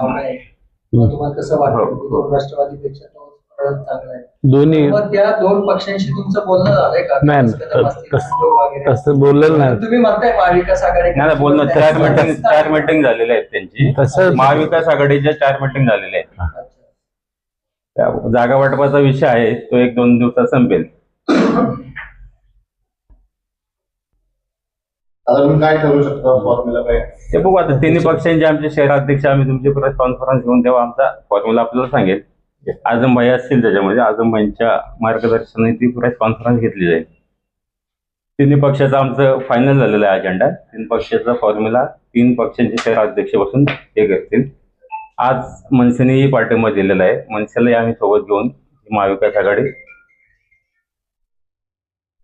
भावना आहे. किंवा तुम्हाला कसं वाटतं? की दोन राष्ट्रवादीपेक्षा तो परत चांगला आहे. दोन्ही त्या दोन पक्षांशी तुमचं बोलणं झालंय का? नाही, तस- बोललेलं नाही. तुम्ही म्हणताय महाविकास आघाडी नाही नाही, बोलणं चार मीटिंग चार मीटिंग झालेल्या आहेत त्यांची. तसं महाविकास आघाडीच्या चार मीटिंग झालेल्या आहेत. जागा वाटपाचा विषय आहे तो एक दोन दिवसात संपेल. साधारण काय ठरू शकतो? फॉर्म्युला काय? ते बघू आता. तिन्ही पक्षांचे आमचे शहराध्यक्ष आम्ही तुमची परत कॉन्फरन्स घेऊन तेव्हा आमचा फॉर्म्युला आपल्याला सांगेल. आझम भाई असतील त्याच्यामध्ये. आझम भाईंच्या मार्गदर्शनाने ती प्रेस कॉन्फरन्स घेतली जाईल. तिन्ही पक्षाचं आमचं फायनल झालेलं आहे अजेंडा तीन पक्षाचा फॉर्म्युला तीन पक्षांचे शहराध्यक्ष बसून हे करतील. आज मनसेनेही पाठिंबा दिलेला आहे. मनसेलाही आम्ही सोबत घेऊन महाविकास आघाडी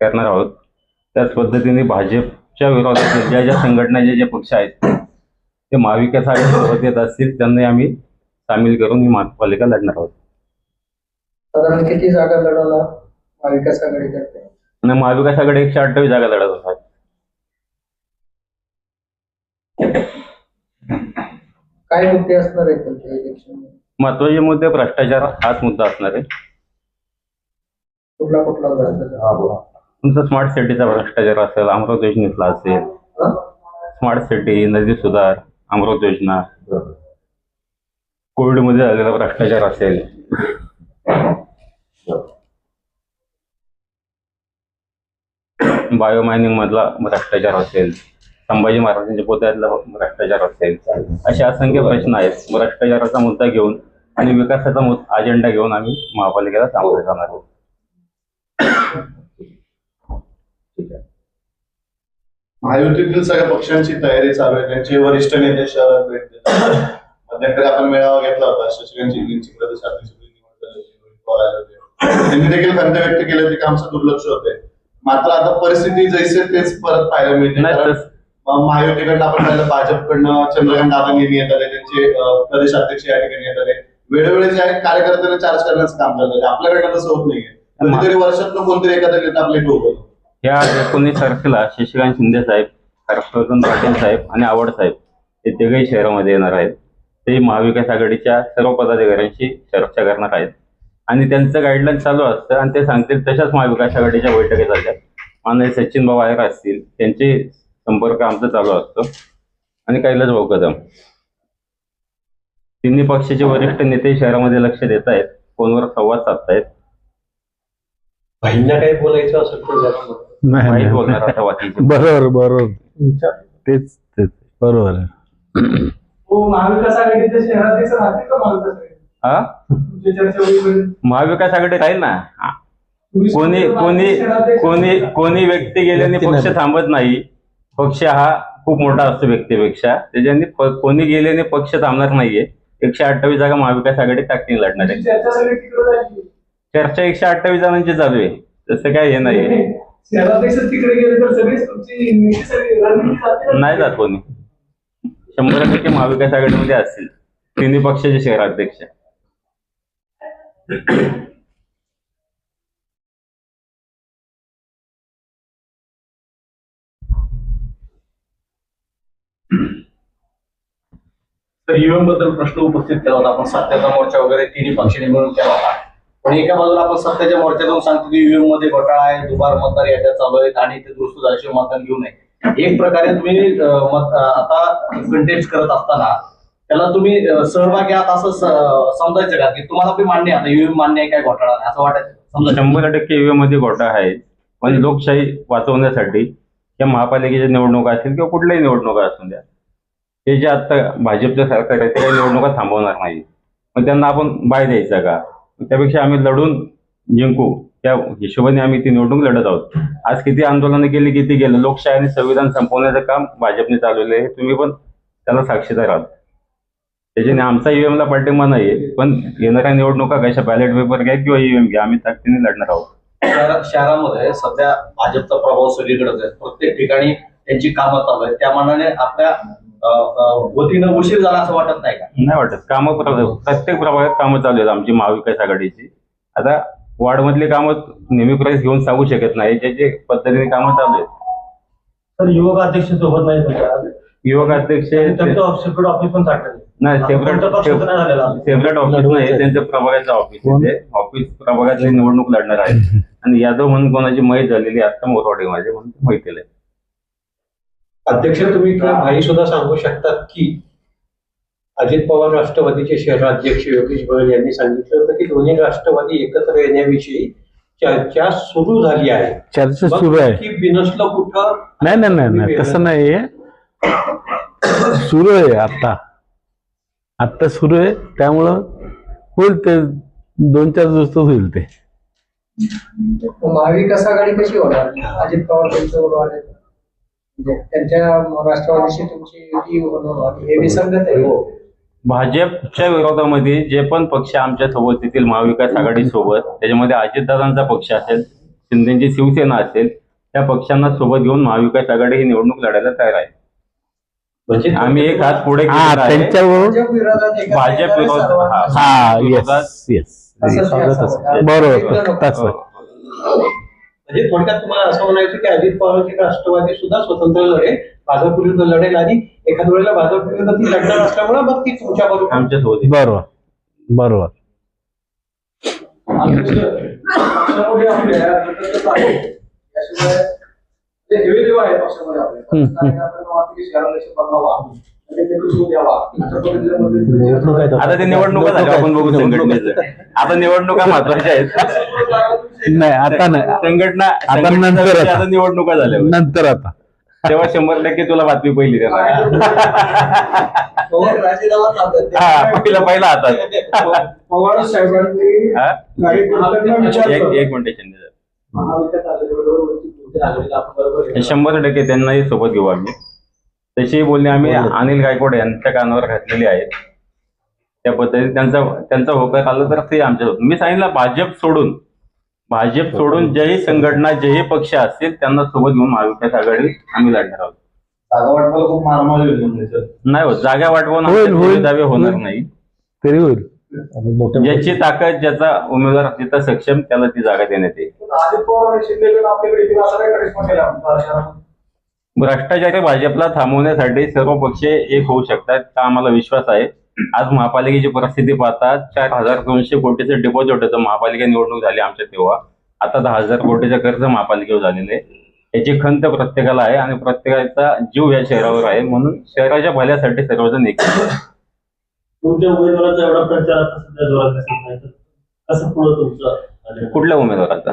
करणार आहोत. त्याच पद्धतीने भाजपच्या विरोधात ज्या ज्या संघटना ज्या ज्या पक्ष आहेत ते महाविकास आघाडी सोबत येत असतील त्यांनाही आम्ही सामील करून ही महापालिका लढणार आहोत. साधारण किती जागा लढवला महाविकास आघाडी करते आणि महाविकास आघाडी एकशे अठ्ठावीस जागा लढत असतात काय मुद्दे असणार आहेत महत्त्वाचे मुद्दे भ्रष्टाचार हाच मुद्दा असणार आहे. कुठला कुठला भ्रष्टाचार? तुमचा स्मार्ट सिटीचा भ्रष्टाचार असेल अमृत योजनेतला असेल? स्मार्ट सिटी नदी सुधार अमृत योजना कोविडमध्ये झालेला भ्रष्टाचार असेल. बायो मायनिंग मधला भ्रष्टाचार असेल संभाजी महाराजांच्या पोत्यातला भ्रष्टाचार असेल असे असंख्य प्रश्न आहेत. भ्रष्टाचाराचा मुद्दा घेऊन आणि विकासाचा अजेंडा घेऊन आम्ही महापालिकेला सामोरे जाणार आहोत. महायुतीतील सगळ्या पक्षांची तयारी चालू आहे. त्यांचे वरिष्ठ नेते शहरात भेट देतात. मध्यंतरी आपण मेळावा घेतला होता. शशिकांत आले होते. त्यांनी देखील खंत व्यक्त केली होती की आमचं दुर्लक्ष होते मात्र आता परिस्थिती जैसे तेच परत पाहायला मिळते. महायुतीकडनं आपण पाहिलं भाजपकडनं चंद्रकांत दादा नेहमी येत आले त्यांचे प्रदेशाध्यक्ष या ठिकाणी येत आले वेळोवेळी जे आहे कार्यकर्त्यांना चार्ज करण्याचं काम करतात. आपल्याकडनं तसं होत नाहीये. कधीतरी वर्षातनं कोणतरी एखादा नेता आपले ठोकवतो या एकोणीस तारखेला शशिकांत शिंदे साहेब हर्षवर्धन पाटील साहेब आणि आवड साहेब हे तिघही शहरामध्ये येणार आहेत. ते महाविकास आघाडीच्या सर्व पदाधिकाऱ्यांशी चर्चा करणार आहेत. आणि त्यांचं गाईडलाईन चालू असतं आणि ते सांगतील तशाच महाविकास आघाडीच्या बैठकी चालतात माननीय सचिन भाऊ आयर असतील त्यांचे संपर्क आमचा चालू असतो. आणि कैलास भाऊ कदम. तिन्ही पक्षाचे वरिष्ठ नेते शहरामध्ये लक्ष देत आहेत. फोनवर संवाद साधतायत. भाईंना काही बोलायचं असेल तर जरा बोला. नाही, माहीत नाही. बोलणार आता बाकीचे बरोबर बरोबर. तेच तेच. बरोबर आहे. हो महाविकास आघाडीचे शहराध्यक्ष राहतील का महाविकास आघाडी? हा? तुमची चर्चा होईपर्यंत महाविकास आघाडी राहील ना? तुम्ही कोणी स्वतः कोणी शहराध्यक्ष- कोणी कोणी व्यक्ती गेल्याने व्यक्ती पक्ष नाही. थांबत नाही. पक्ष हा खूप मोठा असतो व्यक्तीपेक्षा. त्याच्याने प- कोणी गेल्याने पक्ष थांबणार नाहीये. एकशे अठ्ठावीस जागा महाविकास आघाडी ताकदीने लढणार. आहे तुमची चर्चा सगळी तिकडे जायची चर्चा एकशे अठ्ठावीस जणांची चालू आहे. तसं काय हे नाहीये शहराध्यक्ष तिकडे गेले तर सगळीच तुमची नीती सगळी रणनीती जाते ना. नाही जात कोणी. शंभर टक्के महाविकास आघाडीमध्ये असतील. तिन्ही पक्षाचे शहराध्यक्ष. तर ईव्हीएमबद्दल प्रश्न उपस्थित केला होता. आपण सत्याचा मोर्चा वगैरे तिन्ही पक्षांनी मिळून केला होता. पण एका बाजूला आपण सत्याच्या मोर्चातून सांगतो की युएममध्ये घोटाळा आहे दुबार मतदार याच्या चालू आहेत आणि ते दुरुस्त झाल्याशिवाय मतदान घेऊ नये. एक प्रकारे तुम्ही आता कंटेस्ट करत असताना त्याला तुम्ही सहभागी आहात असं समजायचं का? की तुम्हाला मान्य आहे आता UM मान्य आहे काय घोटाळा नाही असं वाटायचं? शंभर टक्के युएममध्ये घोटाळा आहे. म्हणजे लोकशाही वाचवण्यासाठी या महापालिकेच्या निवडणुका असतील किंवा कुठल्याही निवडणुका असू द्या. हे जे आता भाजपचं सरकार आहे ते काही निवडणुका थांबवणार नाही मग त्यांना आपण बाय द्यायचा का? त्यापेक्षा आम्ही लढून जिंकू. त्या हिशोबाने आम्ही ती निवडणूक लढत आहोत. आज किती आंदोलनं केली किती गेलं? लोकशाही आणि संविधान संपवण्याचं काम भाजपने चालवलं आहे. तुम्ही पण त्याला साक्षीदार आहात. त्याच्याने आमचा ईव्हीएमला पाठिंबा आहे पण येणाऱ्या निवडणुका कशा बॅलेट पेपर घ्या किंवा ईव्हीएम घ्या? आम्ही ताकदीने लढणार आहोत. शहरामध्ये सध्या भाजपचा प्रभाव सगळीकडेच आहे. प्रत्येक ठिकाणी त्यांची कामं चालू आहेत. त्या मानाने आपल्या वतीनं उशीर झाला असं वाटत नाही का? नाही वाटत. कामं प्र- प्रत्येक प्रभागात कामं चालू आहेत आमची महाविकास आघाडीची. आता वार्डमधली कामं नेहमी प्राईस घेऊन सांगू शकत नाही. ज्याचे पद्धतीने कामं चालू आहेत. तर युवक अध्यक्ष सोबत नाही तुमच्या युवक अध्यक्ष त्यांचं सेक्रेटरी ऑफिस पण नाही सेपरेट कोणता पक्ष तर नाही झालेला अजून. सेपरेट ऑफिस नाही त्यांचं प्रभागाचं ऑफिस? आहे ते. ऑफिस प्रभागातली निवडणूक लढणार आहे आणि यादव म्हणून कोणाची मैत झालेली आहे आता मोरवाडीमध्ये म्हणून ते माहिती आहे अध्यक्ष तुम्ही किंवा भाई सुद्धा सांगू शकतात की अजित पवार राष्ट्रवादीचे शहराध्यक्ष योगेश बहल यांनी सांगितलं होतं की दोन्ही राष्ट्रवादी एकत्र येण्याविषयी चर्चा सुरू झाली आहे. चर्चा सुरू आहे. की बिनसलं कुठं नाही नाही नाही नाही तसं नाही सुरू आहे आता. आत्ता सुरू आहे त्यामुळं होईल ते दोन चार दिवसात होईल ते. महाविकास आघाडी कशी होणार? अजित पवार. म्हणजे त्यांच्या राष्ट्रवादीशी तुमची युती हे विसंगत आहे. हो. भाजपच्या विरोधामध्ये जे पण पक्ष आमच्यासोबत येतील महाविकास आघाडी सोबत त्याच्यामध्ये अजितदादांचा पक्ष असेल शिंदेची शिवसेना असेल त्या पक्षांना सोबत घेऊन महाविकास आघाडी ही निवडणूक लढायला तयार आहे. म्हणजे आम्ही एक हात पुढे हा भाजप विरोधात. बरोबर तसं. म्हणजे थोडक्यात तुम्हाला असं म्हणायचं की अजित पवारचे राष्ट्रवादी सुद्धा स्वतंत्र लढेल भाजप विरुद्ध लढेल आणि एखाद्या वेळेला भाजप विरुद्ध ती लढणार असल्यामुळे मग ती तुमच्या बरोबर आमच्यासोबत. बरोबर. बरोबर. आता ते निवडणुका झाल्या आपण बघू आता निवडणुका महत्त्वाच्या आहेत. नाही आता नाही. संघटना आता नंतर आता. आता निवडणुका झाल्या. नंतर आता. तेव्हा शंभर टक्के तुला बातमी पहिली देणार राजीनामा. हा पहिला पहिला हातात. पवार साहेबांनी हा? एक विचारलं. एक मिनिट शिंदे साहेब. महाविकास आघाडीबरोबर वंचित बहुजन आघाडीला आपण बरोबर हे शंभर टक्के त्यांनाही सोबत घेऊ आम्ही. तशी बोलणी आम्ही अनिल गायकवाड यांच्या कानावर घातलेली आहेत. त्या पद्धतीने त्यांचा त्यांचा होकार आला तर ते आमच्या मी सांगितलं भाजप सोडून भाजप सोडून जेही संघटना जेही पक्ष असतील त्यांना सोबत घेऊन महाविकास आघाडी आम्ही लढणार आहोत. जागा वाटपाला खूप मारामारी होईल म्हणजे सर नाही होत. जागा वाटवून होईल, आमचे होईल. दावे होणार. नाही. तरी होईल. ज्याची ताकद ज्याचा उमेदवार जिथं सक्षम त्याला ती जागा देण्यात येईल. अजित पवार आणि शिंदे गट आपल्याकडे येतील असं नाही करिश्मा केला आमच्या शहरामध्ये भ्रष्टाचारी भाजपला थांबवण्यासाठी सर्व पक्ष एक होऊ शकतात हा आम्हाला विश्वास आहे? आज महापालिकेची परिस्थिती पाहता चार हजार दोनशे कोटीचं डिपॉझिट होतं. महापालिका निवडणूक झाली आमच्या तेव्हा. आता दहा हजार कोटीचं कर्ज महापालिकेवर झालेलं आहे. याची खंत प्रत्येकाला आहे आणि प्रत्येकाचा जीव या शहरावर आहे. म्हणून शहराच्या भल्यासाठी सर्वजण एक तुमच्या उमेदवाराचा एवढा प्रचार आता सध्या जोरात दिसत नाही. तर कसं पुढं तुमचं? कुठल्या उमेदवाराचा?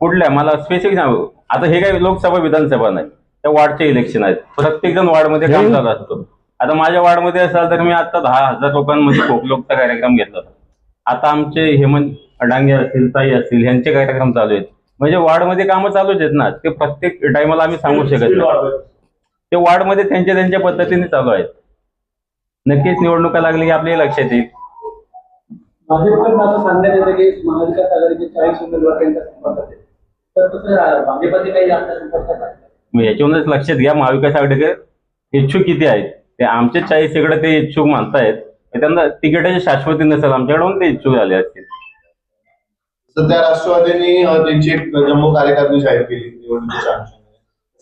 कुठल्या? मला स्पेसिफिक सांगू. आता हे काही लोकसभा विधानसभा नाही. त्या वार्डचे इलेक्शन आहेत. प्रत्येक जण वार्डमध्ये काम चालू असतो. आता माझ्या वार्डमध्ये असाल तर मी आता दहा हजार लोकांमध्ये कोकलोकचा कार्यक्रम घेतला होता. आता आमचे हेमंत अडांगे असतील ताई असतील यांचे कार्यक्रम चालू आहेत. म्हणजे वार्डमध्ये कामं चालूच आहेत ना. ते प्रत्येक टायमाला आम्ही सांगू शकत नाही. ते वार्डमध्ये त्यांच्या त्यांच्या पद्धतीने चालू आहेत. नक्कीच निवडणुका लागली की आपल्याही लक्षात येईल. आपल्या याच्यावरूनच लक्षात घ्या महाविकास आघाडीकडे इच्छुक किती आहेत. ते आमचे चाळीस इकडे ते इच्छुक मानतायत हे त्यांना तिकिटाची शाश्वती नसेल आमच्याकडून ते इच्छुक झाले असतील. सध्या राष्ट्रवादींनी त्यांची जम्मू कार्यकारिणी जाहीर केली निवडणुकीच्या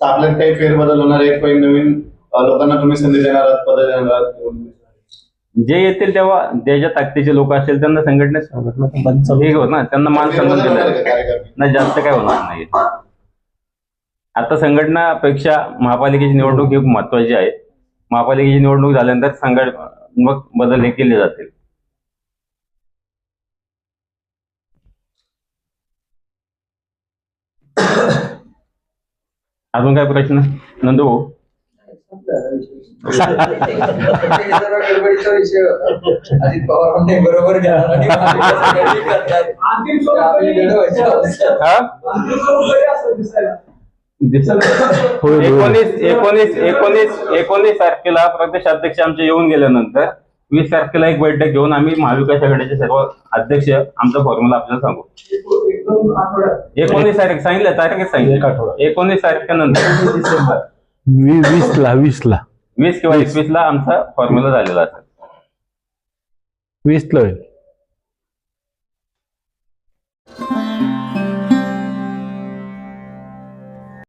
आपल्यात काही फेरबदल होणार आहे काही नवीन लोकांना तुम्ही संधी देणार आहात पद देणार आहात? जे येतील तेव्हा ज्याच्या ताकदीचे लोक असतील त्यांना संघटनेत हे हो ना त्यांना मान सन्मान दिला नाही जास्त काय होणार नाही. आता संघटनापेक्षा महापालिकेची निवडणूक ही खूप महत्वाची आहे. महापालिकेची निवडणूक झाल्यानंतर संघट मग बदल हे केले जातील. अजून काय प्रश्न? नंदू भाऊ. अजित पवारांनी बरोबर दिसेल. होईल होईल एकोणीस एकोणीस एकोणीस एकोणीस तारखेला प्रदेश अध्यक्ष आमचे येऊन गेल्यानंतर वीस तारखेला एक बैठक घेऊन आम्ही महाविकास आघाडीचे सर्व अध्यक्ष आमचा फॉर्म्युला आपल्याला सांगू. आठवड्यात एकोणीस तारीख सांगितलं तारीखच सांगितलं. एकोणीस तारखेनंतर. डिसेंबर वी वीस ला वीस ला वीस. किंवा एकवीस ला आमचा फॉर्म्युला झालेला असेल. वीस ला होईल